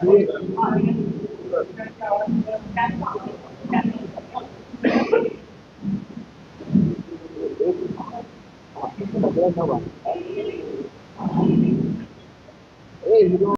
Hey, you know.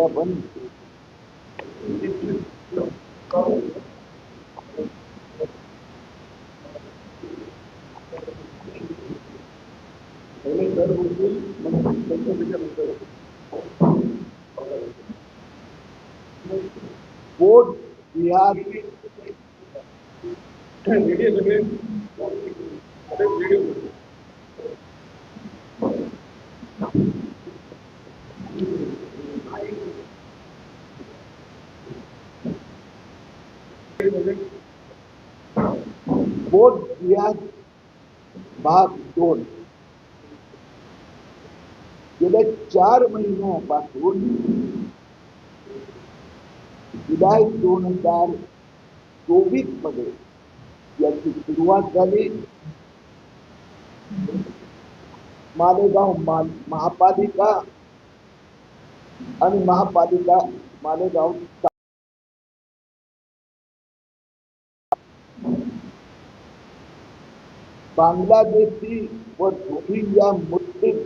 सुरू करायचं आपण पहिले सर बोलतील मग त्यांच्या विचार बोर्ड बिहार व्हिडिओ सगळे व्हिडिओ बोर्ड बिहार भाग दोन गेल्या चार महिन्यापासून जुलै दोन हज़ार चोवीस मध्ये याची सुरुवात झाली। मालेगाव महापालिका आणि महापालिका मालेगाव बांगलादेशी व रोहिंग्या मुस्लिम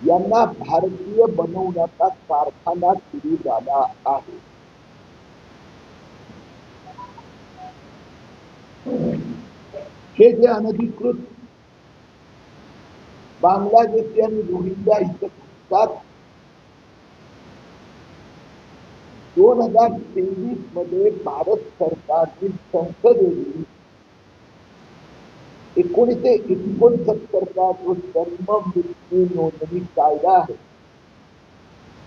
यांना भारतीय बनवण्याचा कारखाना सुरू झाला आहे. हे जे अनधिकृत बांगलादेशी आणि रोहिंग्या इथं घुसतात, दोन हज़ार तेवीस मध्ये भारत सरकारने संसदेने एकोणीसशे एकोणसत्तरचा जो जन्म मृत्यू नोंदणी कायदा आहे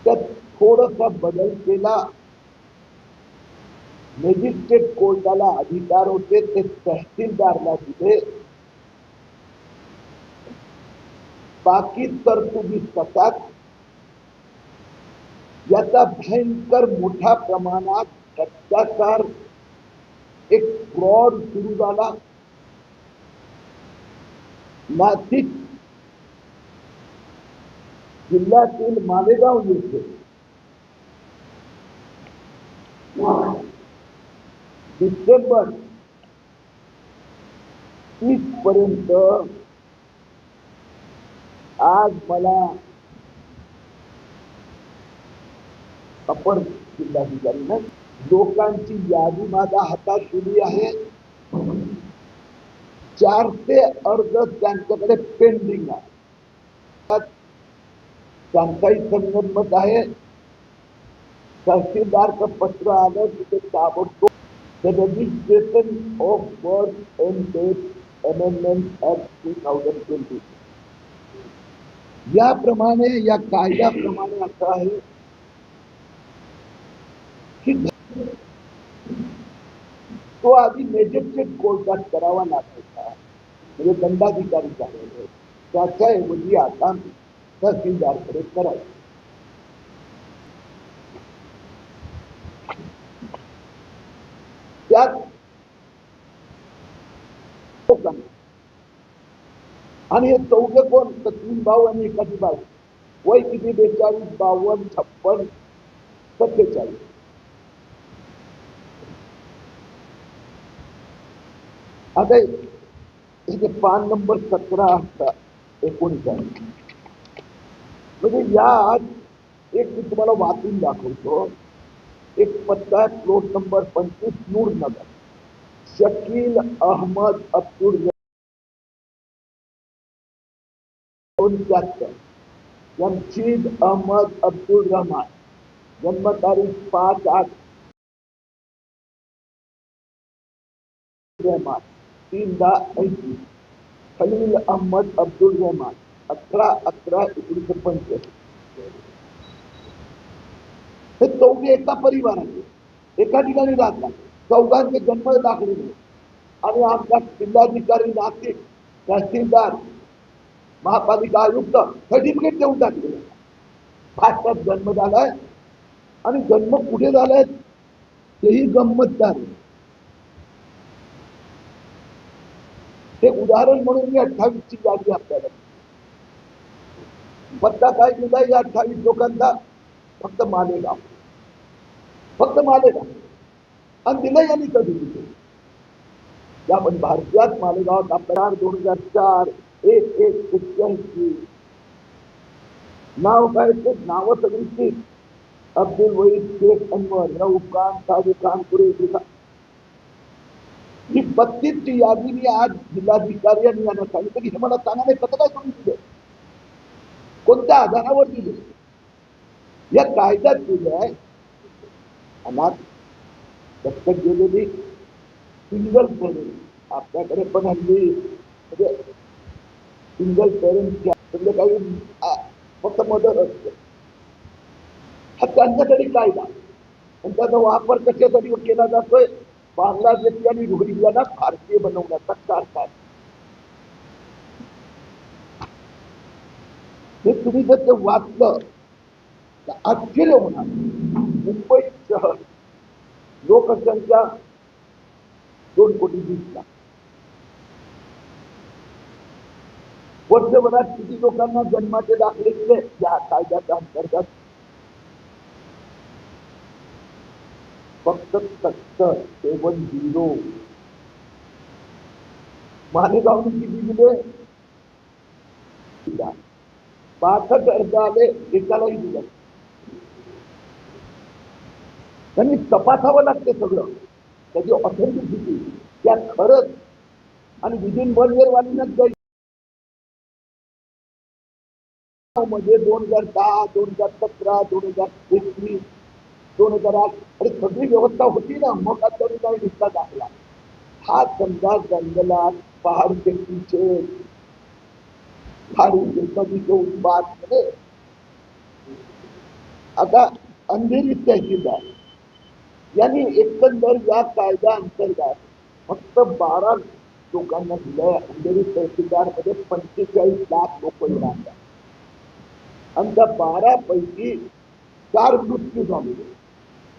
त्यात थोडासा बदल केला मॅजिस्ट्रेट कोर्टाला अधिकार होते ते तहसीलदारला दिले बाकी तरतुदी याचा भयंकर मोठ्या प्रमाणात एक फ्रॉड सुरू झाला नाशिक जिल्ह्यातील मालेगाव येथे डिसेंबर तीस पर्यंत आज मला अपर जिल्हाधिकारी लोकांची यादी माझ्या हातात दिली आहे. चार ते अर्ज़ त्यांच्याकडे पेंडिंग आहे त्यांचाही संगनमत आहे तहसीलदारचं पत्र आलं तिथे ताबडतोब the registration of birth and death amendment act two thousand twenty याप्रमाणे या कायद्याप्रमाणे असं आहे की तो आधी मॅजिस्ट्रेट कोर्टात करावा लागायचा म्हणजे दंडाधिकारी झालेले त्याच्याऐवजी आता तहसीलदारकडे करायचं त्यात लोकांना आणि हे चौघे कोण तर तीन भाऊ आणि एकाची बाई वय किती बेचाळीस बावन्न छप्पन सत्तेचाळीस आता इथे पान नंबर सतरा असता एकोणीस म्हणजे यात एक मी तुम्हाला वाचून दाखवतो एक पत्ता आहे प्लॉट नंबर पंचवीस नूर नगर शकील अहमद अब्दुल जमशीद अहमद अब्दुल रहमान। जन्मतारीख पाच आठ। रहमान। अहमद अब्दुल रहमान अकरा अकरा एकोणीसशे हे चौघे एका एका ठिकाणी राहतात. चौघांचे जन्म दाखले आणि जिल्हाधिकारी नाशिक तहसीलदार, महापालिका आयुक्त सर्टिफिकेट देऊन टाकले. भारतात जन्म झालाय आणि जन्म कुठे झालाय, तेही गंमतदार. आहे. उदाहरण म्हणून मी अठ्ठावीस ची यादी आपल्याला पत्ता काय दिला या अठ्ठावीस लोकांचा फक्त हज़ार चार, एक एक नाव काय? ते अब्दुल वहीद, शेख अनवर, रऊफ खान साजिद खान, कुरेशी बत्तीसची यादी मी आज सांगा नाही कसं काय। तुम्ही दिले कोणत्या आधारावर दिले या कायद्यात दिले आहे अनाथ दत्तक गेलेली सिंगल पेरेंट आपल्याकडे पण हल्ली सिंगल पेरेंट म्हणजे काही फक्त मदत कायदा। वापर कशासाठी केला जातोय बांगलादेशी आणि रोहिंग्याला भारतीय बनवण्याचा कारभार हे तुम्ही जर ते वाचलं, तर आश्चर्य होणार. मुंबई शहर, लोकसंख्या दोन कोटी वीस लाख. वर्षभरात किती लोकांना जन्माचे दाखले दिले? या कायद्याच्या अंतर्गत फक्त सत्तर सेवन झिरो मालेगावने किती दिले दिला. पासष्ट अर्ज आले एकालाही दिलं. त्यांनी तपासावं लागते सगळं. त्याची ऑथेंटिसिटी त्या खरंच आणि विदिन वन इयर वालीनच मध्ये दोन हजार दहा दोन हजार सतरा दोन हजार एकवीस दोन हज़ार आठ अरे सगळी व्यवस्था होती ना मग आता दाखला। हा समजा जंगलात पीछे। झाडीचे कधीचे उत्पाद आता अंधेरी तहसीलदार यांनी एकंदर या कायद्या अंतर्गत फक्त बारा लोकांना दिलंय अंधेरी तहसीलदार मध्ये पंचेचाळीस लाख लोक आणि त्या बारा पैकी चार मृत्यू झाले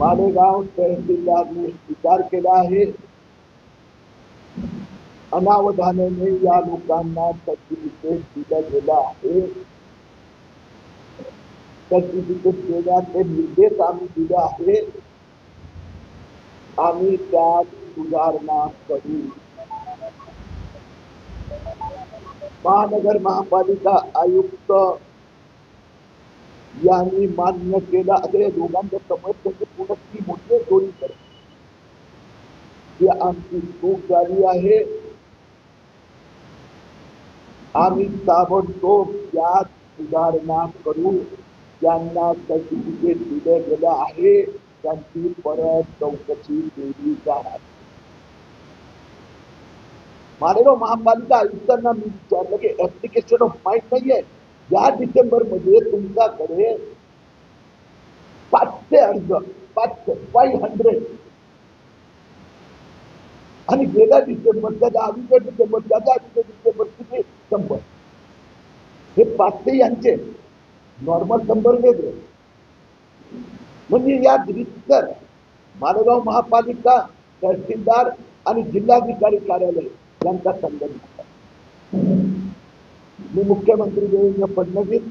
मालेगाव तहसीलदारने स्वीकार केला आहे अनावधानाने या लोकांना सर्टिफिकेट दिलं गेलं आहे। सर्टिफिकेट देण्याचे निर्देश आम्ही दिले आहे। आम्ही त्यात सुधारणा करू। महानगर महापालिका आयुक्त यांनी मान्य केला असे समोर त्यांची पूर्ण ती मोठी चोरी करत आमची चूक झाली आहे। आम्ही ताबडतोब यात सुधारणा करू त्यांना सर्टिफिकेट दिलं गेलं आहे, त्यांची परत चौकशी केली जाणार. मालेगाव महापालिका आयुक्तांना मी विचारलं की ऍप्लिकेशन ऑफ़ माइंड नाहीये. या डिसेंबरमध्ये तुमच्याकडे पाचशे अर्ज़, पाचशे फाय हंड्रेड आणि गेल्या डिसेंबर त्याचा आधीच्या डिसेंबर त्याचा आधीच्या डिसेंबर किती? शंभर. हे पाचशे यांचे नॉर्मल शंभर वेगळे. म्हणजे या मालेगाव महापालिका तहसीलदार आणि जिल्हाधिकारी कार्यालय यांचा संघ मी मुख्यमंत्री देवेंद्र फडणवीस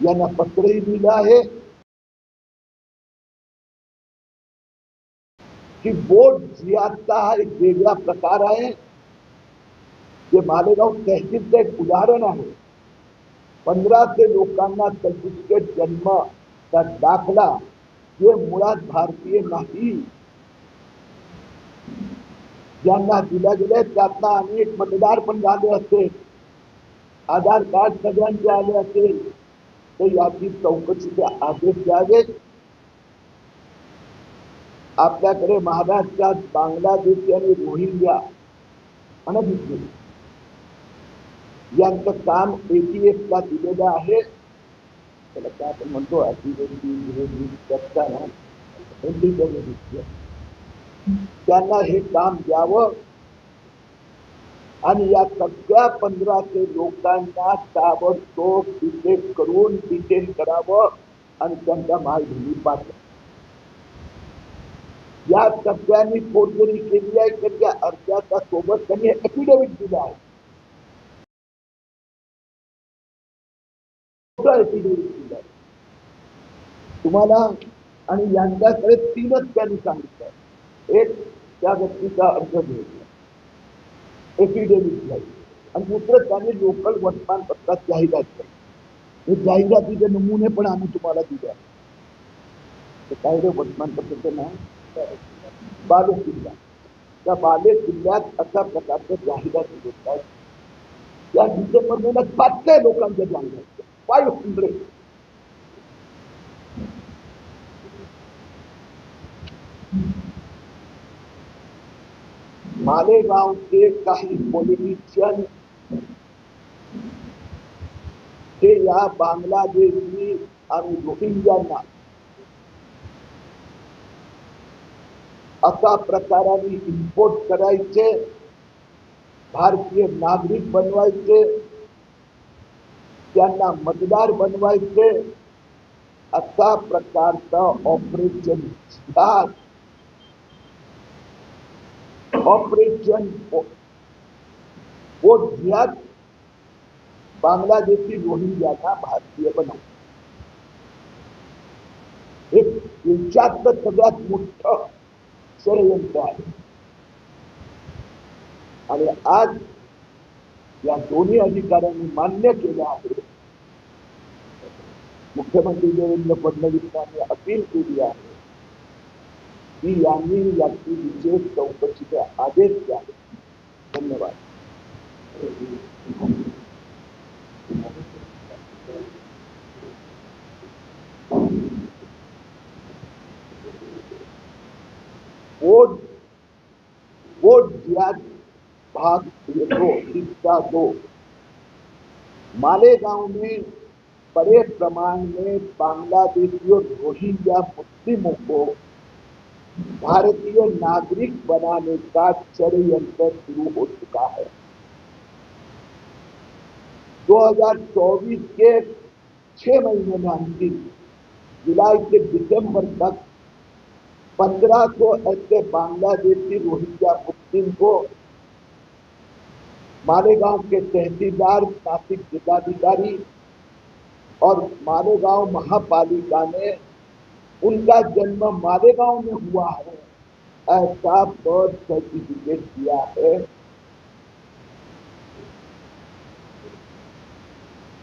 यांना पत्रही दिलं आहे की बोर्ड जिहादचा हा, एक वेगळा प्रकार आहे जे मालेगाव तहसीलचं एक उदाहरण आहे पंधराशे लोकांना सर्टिफिकेट जन्म दाखला जे मुळात भारतीय नाही। ज्यांना दिल्या गेले त्यांना अनेक मतदार पण झाले असेल आधार कार्ड सगळ्यांचे आले असेल तर याची चौकशीचे आदेश द्यावेत आपल्याकडे महाराष्ट्रात बांगलादेशी आणि रोहिंग्या अनधिकृत यांचं काम एटीएस ला दिलेलं आहे. त्याला काय आपण म्हणतो अतिरेकी विरोधी चर्चा त्यांना हे काम द्यावं. आणि या सगळ्या पंधराशे लोकांना ताबडतोब डिटेन करून डिटेन करावं आणि त्यांच्या मालभूमी पाठवा या सगळ्यांनी फोडगिरी केली आहे त्यांच्या अर्जाच्या सोबत त्यांनी एफिडेव्हिट दिला दिलं आहे. तुम्हाला आणि यांच्याकडे तीनच त्यांनी सांगितलं एक त्या व्यक्तीचा अर्ज़ घ्यायचा एफिडेव्हिट घ्यायची आणि दुसरं त्यांनी लोकल वर्तमानपत्रात जाहिरात केली हे जाहिरातीचे नमुने पण आम्ही तुम्हाला दिले आहे ते काय रे वर्तमानपत्राचं नाव बाले किल्ला त्या बाले किल्ल्यात अशा प्रकारच्या जाहिराती आहेत त्या डिसेंबर महिन्यात पाचशे लोकांच्या जाहिरात फाईव्ह हंड्रेड मालेगावचे काही पॉलिटिशियन हे या बांगलादेशी आणि रोहिंग्यांना अशा इम्पोर्ट करायचे, भारतीय नागरिक बनवायचे मतदार बनवायचे अशा प्रकारचं ऑपरेशन ऑपरेशन वो जिहाद बांगलादेशी रोहिंग्यांना भारतीय बनव एक देशातलं सगळ्यात षडयंत्र आहे आणि आज या दोन्ही अधिकाऱ्यांनी मान्य केलं आहे मुख्यमंत्री देवेंद्र फडणवीस यांनी अपील केली आहे आदेश जिहाद भाग दो हिस्सा दो मालेगांव में बड़े प्रमाण में बांग्लादेशी और रोहिंग्या मुस्लिमों को भारतीय नागरिक बनाने का षडयंत्र शुरू हो चुका है। 2024 के छह महीने में अंतिम, जुलाई से दिसंबर तक पंद्रह सौ ऐसे बांग्लादेशी रोहिंग्या मुस्लिम को मालेगांव के तहसीलदार नासिक जिलाधिकारी और मालेगांव महापालिका ने उनका जन्म मालेगांव में हुआ है। ऐसा बर्थ सर्टिफिकेट दिया है।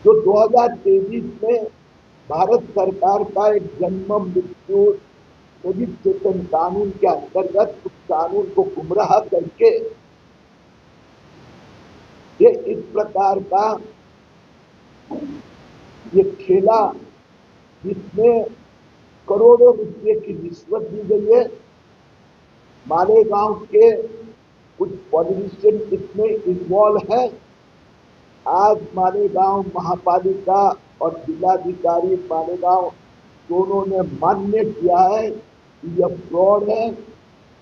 जो 2023 में भारत सरकार का एक जन्म मृत्यु रजिस्ट्रेशन कानून के अंतर्गत उस कानून को गुमराह करके ये इस प्रकार का ये खेला जिसमें करोड़ों रुपये की रिश्वत दी गई है। मालेगांव के कुछ पॉलिटिशियन इसमें इन्वॉल्व है। आज मालेगांव महापालिका और जिलाधिकारी मालेगांव दोनों ने मान्य किया है कि यह फ्रॉड है।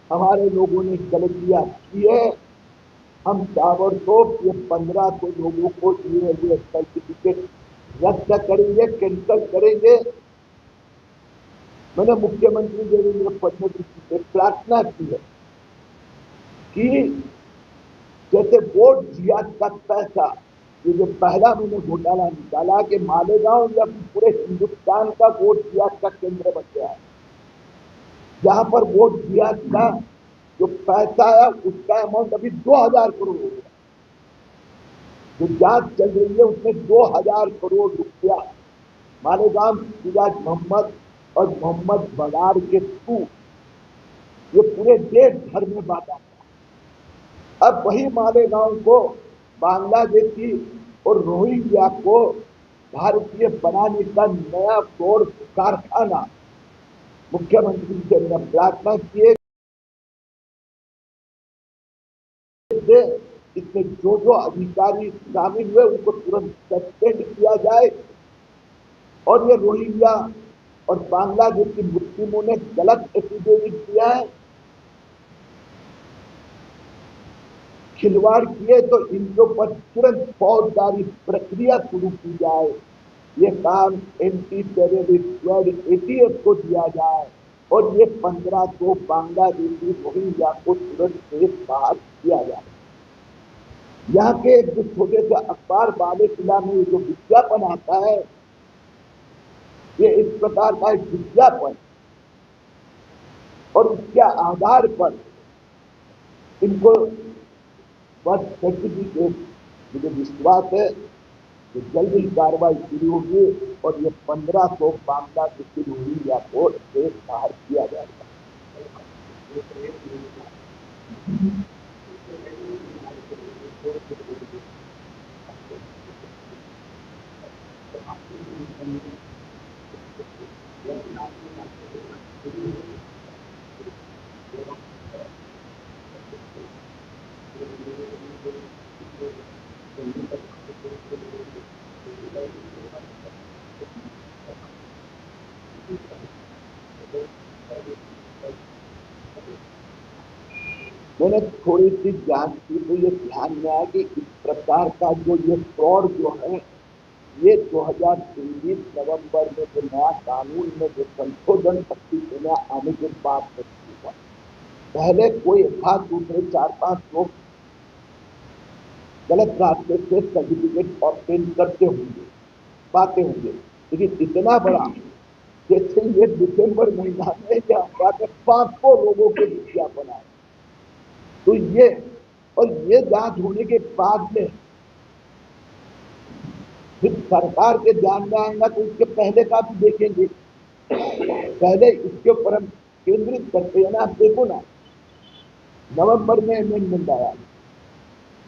हमारे लोगों ने गलतियाँ की है। हम ताबड़तोड़ ये पंद्रह सौ लोगों को दिए हुए सर्टिफिकेट रद्द करेंगे कैंसिल करेंगे। मैंने मुख्यमंत्री देवेंद्र फडणवीस से प्रार्थना की है कि जैसे वोट जियाद का पैसा, ये जो पहला मैंने घोटाला निकाला कि मालेगांव या पूरे हिंदुस्तान का वोट जियाद का केंद्र बन गया। है जहाँ पर वोट जियाद का जो पैसा है उसका अमाउंट अभी दो हज़ार करोड़ हो गया। जो जाँच चल रही है उसमें दो हज़ार करोड़ रुपया। मालेगांव सिराज मोहम्मद और मोहम्मद बगार के थ्रू ये पूरे देश भर में बांटा गया अब वही मालेगांव को, बांग्लादेशी और रोहिंग्या को भारतीय बनाने का नया फ्लोर कारखाना मुख्यमंत्री से मैंने प्रार्थना किए इसमें जो जो अधिकारी शामिल हुए, उनको तुरंत सस्पेंड किया जाए। और ये रोहिंग्या और बांग्लादेश की मुस्लिमों ने गलत एफिडेविट दिया है। खिलवाड़ किए तो इनके ऊपर तुरंत फौजदारी प्रक्रिया शुरू की जाए। ये काम एंटी टेररिस्ट एटीएफ को दिया जाए और ये पंद्रह सौ बांग्लादेशी रोहिंग्या को तुरंत देश बाहर किया जाए। यहाँ के एक छोटे से अखबार बाले किला में जो विज्ञापन आता है ये इस प्रकार का एक विज्ञापन और उसके आधार पर इनको बर्थ सर्टिफिकेट मुझे विश्वास है कि जल्द ही कार्रवाई शुरू होगी और ये पंद्रह सौ बांग्लादेशी या को देश बाहर किया जाएगा। मैंने थोड़ी सी जाँच की तो ये ध्यान में आया कि इस प्रकार का जो ये फ्रॉड जो है ये 2023 नवंबर में जो नया कानून में जो संशोधन शक्ति आने के बाद पहले कोई था, दूसरे चार पाँच लोग गलत रास्ते से सर्टिफिकेट ऑप्टेन करते होंगे, पाते होंगे। लेकिन इतना बड़ा जैसे ये दिसंबर महीना में जहाँ पाँच सौ लोगों के विज्ञापन आए तो ये, और ये जाँच होने के बाद में सरकार के ध्यान में आएगा तो इसके पहले का भी देखेंगे। पहले इसके ऊपर हम केंद्रित करते हैं ना, आप देखो ना। नवंबर में अमेंडमेंट आया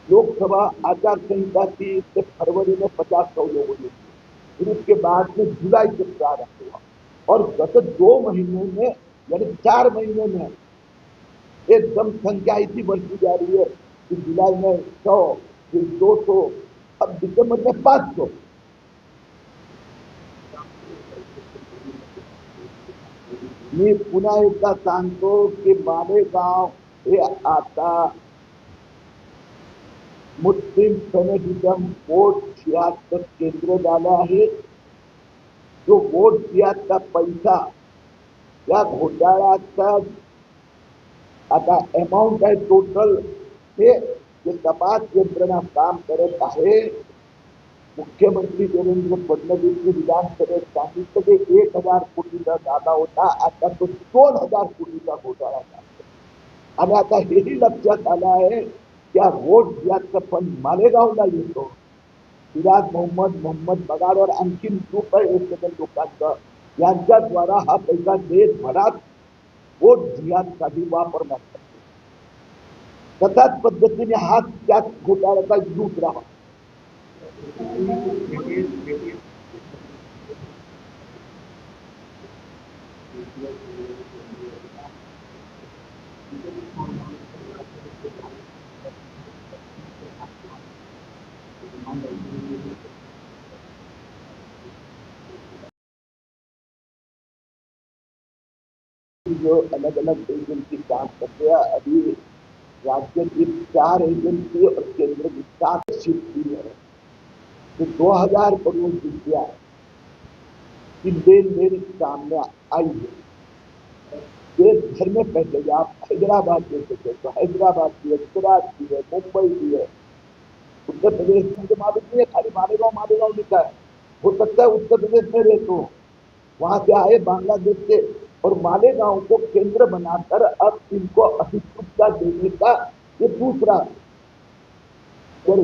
लोकसभा आचार संहिता की फरवरी में पचास सौ लोगों ने फिर उसके बाद में जुलाई से प्रारंभ हुआ। और गत दो महीनों में, यानी चार महीने में, एकदम संख्या इतनी बढ़ती जा रही है कि जुलाई में सौ, फिर दो सौ, अब दिसंबर में पाँच सौ। मी पुन्हा एकदा सांगतो की मालेगाव हे आता। मुस्लिम फेनेटिझम वोट छियात्तर केंद्र झालं आहे जो वोट छियात्तर पैसा, या घोटाळ्याचा आता अमाऊंट आहे टोटल हे तपास यंत्रणा काम करत आहे मुख्यमंत्री देवेंद्र फडणवीसने विधानसभेत सांगितलं की एक हज़ार कोटीचा दादा होता, आता तो दोन हज़ार कोटीचा घोटाळा आणि आता हेही लक्षात आलं आहे हा वोट याचं फंड मालेगावला येतो सिराज मोहम्मद मोहम्मद बगाडवर आणखीन ग्रुप आहे एक लोकांचं यांच्याद्वारा हा पैसा देशभरात वोट जिहादसाठी वापरण्यात येतो तशाच पद्धतीने हा त्याच घोटाळ्याचा राहा। जो अलग अलग एजेंसी काम करते हैं, अभी राज्य की चार एजेंसी और केंद्र की सात शिफ्ट की है। तो दो हज़ार करोड़ रुपया की देन सामने आई है। देश भर में पहले आप हैदराबाद जैसे थे तो हैदराबाद की है, गुजरात की है, मुंबई की है। उत्तर प्रदेश में मुझे मालूम नहीं है, खाली मालेगांव मालेगांव लिखा है। हो सकता है उत्तर प्रदेश में रहते हो वहाँ से आए बांग्लादेश से और मालेगांव को केंद्र बनाकर अब इनको अधिकृतता देने का ये दूसरा करो।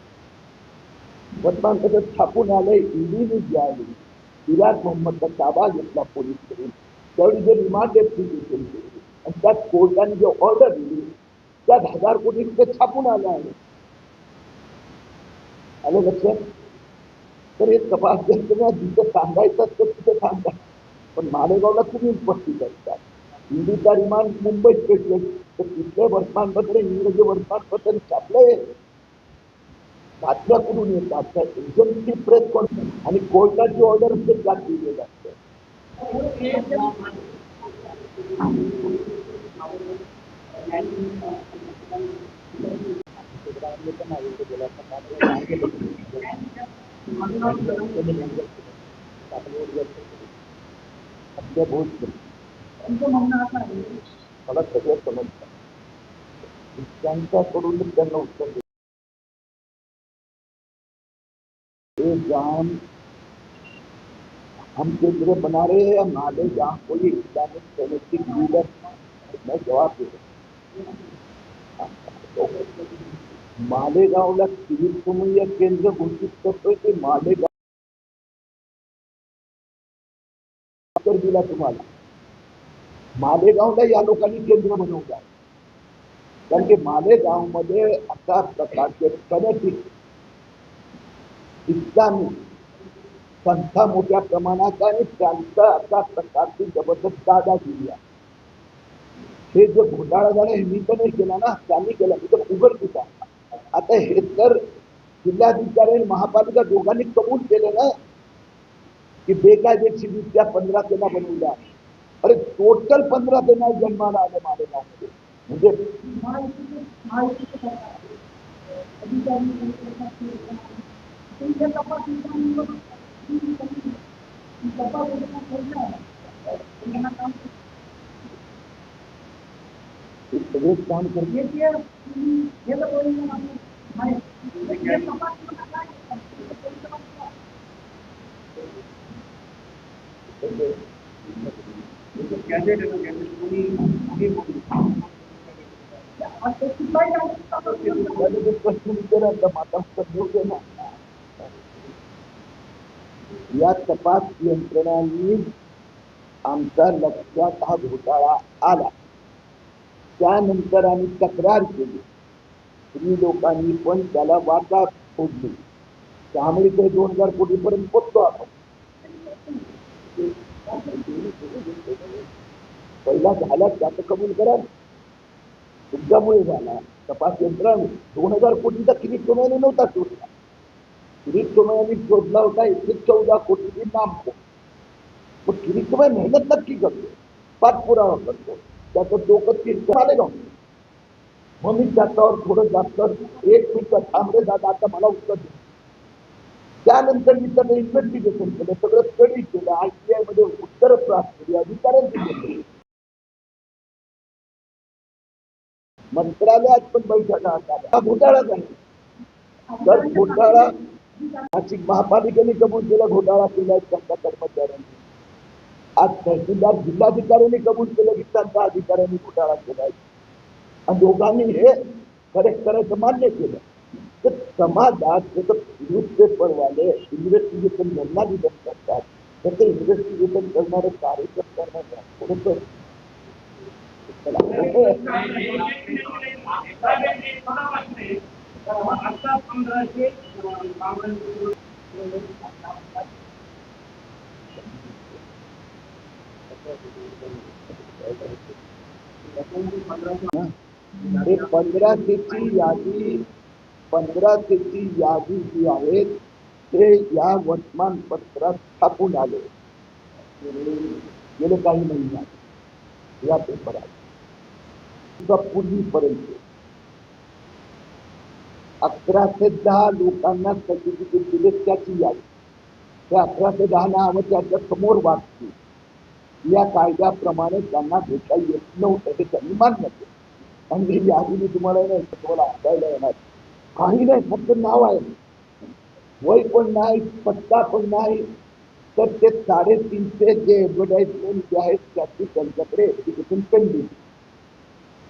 वर्तमानपत्र छापून आलं ईडीने जी आली मोहम्मदचा ताबा घेतला पोलीस करून त्यावेळी जे रिमांड ऍप्लिकेशन केली आणि त्यात कोर्टाने जे ऑर्डर दिली त्यात हजार कोटी रुपये छापून आले आहे आलं लक्षात? तर हे तपास यंत्रणा जिथं सांगायचं तर तिथं सांगा. पण मालेगावला तुम्ही उपस्थित असतात. हिंदीचा रिमांड मुंबईत भेटले तर तिथलं वर्तमानपत्र इंग्रजी वर्तमानपत्र छापलंय. बातम्या कुठून येतात? त्या एजन्सी प्रेस कोण आणि कोर्टाची ऑर्डर त्यात आपल्या बहुत मला सगळं समजतं. त्यांच्याकडून त्यांना उत्तर जाम हम केंद्र बना रहे हैं या नाले जहाँ कोई इस्लामिक लीडर मैं जवाब दे. मालेगावला सिव्हिल केंद्र घोषित दिला मालेगावला या लोकांनी केंद्र बनवलं कारण की अशा प्रकारचे इस्लामी संस्था मोठ्या आहे आणि त्यांचा अशा प्रकारची ज़बरदस्त दादागिरी आहे हे जे घोटाळा झाला हे तर नाही केला ना त्यांनी केला तर उघडकीच आहे आता हे तर जिल्हाधिकारी आणि महापालिका दोघांनी कबूल केलं ना की बेकायदेशीरित्या पंधरा सेना बनवल्या अरे टोटल पंधरा सेना जन्माला आले मालेगावमध्ये म्हणजे हे सगळेच काम करते कैसे कैसे कोणी कोणी त्याला या तपास यंत्रणांनी आमच्या लक्षात हा घोटाळा आला. त्यानंतर आम्ही तक्रार केली. स्त्री लोकांनी पण त्याला वाटा फोडली. त्यामुळे ते दोन हजार कोटीपर्यंत पोचतो आपण. पहिला झाला त्याचं कबूल करा. तुमच्यामुळे झाला. तपास यंत्रणाने दोन हजार कोटीचा किती सोमयाने नव्हता शोधला शोधला होता चौदा मेहनत नक्की करतो पाठपुरावा करतो त्याचं डोकं तीर्थ आले जाऊन मग मी त्याच्यावर थोडं जास्त एक मिनिट थांबरे दादा आता मला उत्तर दे। त्यानंतर मी त्याचं इन्व्हेस्टिगेशन केलं सगळं स्टडी केलं आयटीआय मध्ये उत्तर प्राप्त केली अधिकाऱ्यांची केली मंत्रालयात पण बैठका घोटाळा तर घोटाळा नाशिक महापालिकेने कबूल केला घोटाळा केला त्यांच्या कर्मचाऱ्यांनी आज तहसीलदार जिल्हाधिकाऱ्यांनी कबूल केलं की त्यांच्या अधिकाऱ्यांनी घोटाळा केलाय आणि दोघांनी हे, करेक्ट करायचं मान्य केलं। तर समाजात जसं न्यूजपेपरवाले इन्व्हेस्टिगेशन जर्नालिझम करतात तसं इन्व्हेस्टिगेशन करणारे कार्यकर्त्यांना थोडंसं चला आता पंधराशे काँग्रेस हे पंधराशेची यादी पंधराशेची यादी जी आहे ते या वर्तमानपत्रात छापून आले. गेले काही महिन्यात. या पेपरात. सुद्धा पूर्वीपर्यंत अकराशे दहा लोकांना सर्टिफिकेट दिले त्याची यादी त्या अकराशे दहा नावं त्याच्या समोर वाचली या कायद्याप्रमाणे त्यांना घेता येत नव्हतं, हे त्यांनी मान्य केलं. आणि ही यादी तुम्हाला नाही, तुम्हाला ऐकायला येणार काही नाही, फक्त नाव आहे. वय पण नाही, पत्ता पण नाही. तर ते साडेतीनशे जे ऍडव्हर्टाइजमेंट जे आहेत, त्याची त्यांच्याकडे एप्लिकेशन पेंडिंग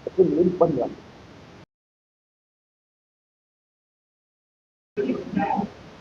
त्याचे लिंक पण झालं.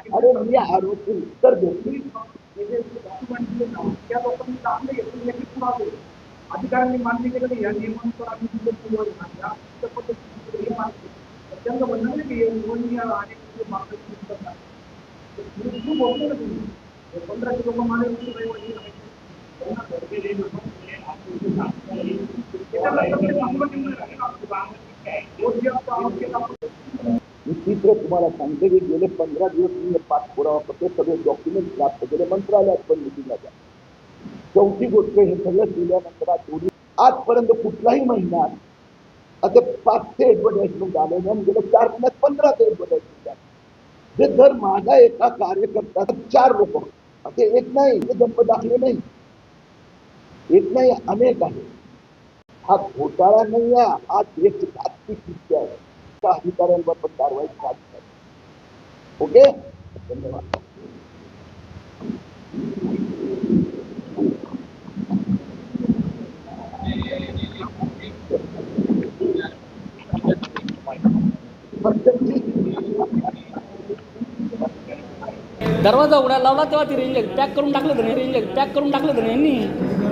अरे मी आरोपी उत्तर पुरावे अधिकाऱ्यांनी मान्य केलं की या नियमानुसार आम्ही तुमचं पुरावे या त्या पद्धतीने हे मानते तर त्यांचं म्हणणं नाही की निवडणूक जे मार्गदर्शन करतात. तर खूप बोलतो ना तुम्ही पंधराशे लोक आहेत. त्यांना जे लोकं आहे, तिसरं तुम्हाला सांगते की गेले पंधरा दिवस मी हे पाठपुरावा करतो सगळे डॉक्युमेंट प्राप्त केले मंत्रालयात पण मिटिंगला जा चौथी गोष्ट हे सगळं दिल्यानंतर आज आजपर्यंत कुठलाही महिन्यात असे पाचशे ऍडव्हर्टाइजमेंट आले नाही गेल्या चार महिन्यात पंधराशे ऍडव्हर्टाइजमेंट आले जे दर माझा एका कार्यकर्त्याचा चार लोक असे एक नाही हे जन्म दाखले नाही। एक नाही, अनेक आहे हा घोटाळा नाही हा। देश घातकी कृत्य आहे त्या अधिकाऱ्यांवर पण कारवाई करावी ओके? धन्यवाद. दरवाजा उघडायला लावला तेव्हा ते रेंज पॅक करून टाकलं तर रेंज पॅक करून टाकलं तर यांनी.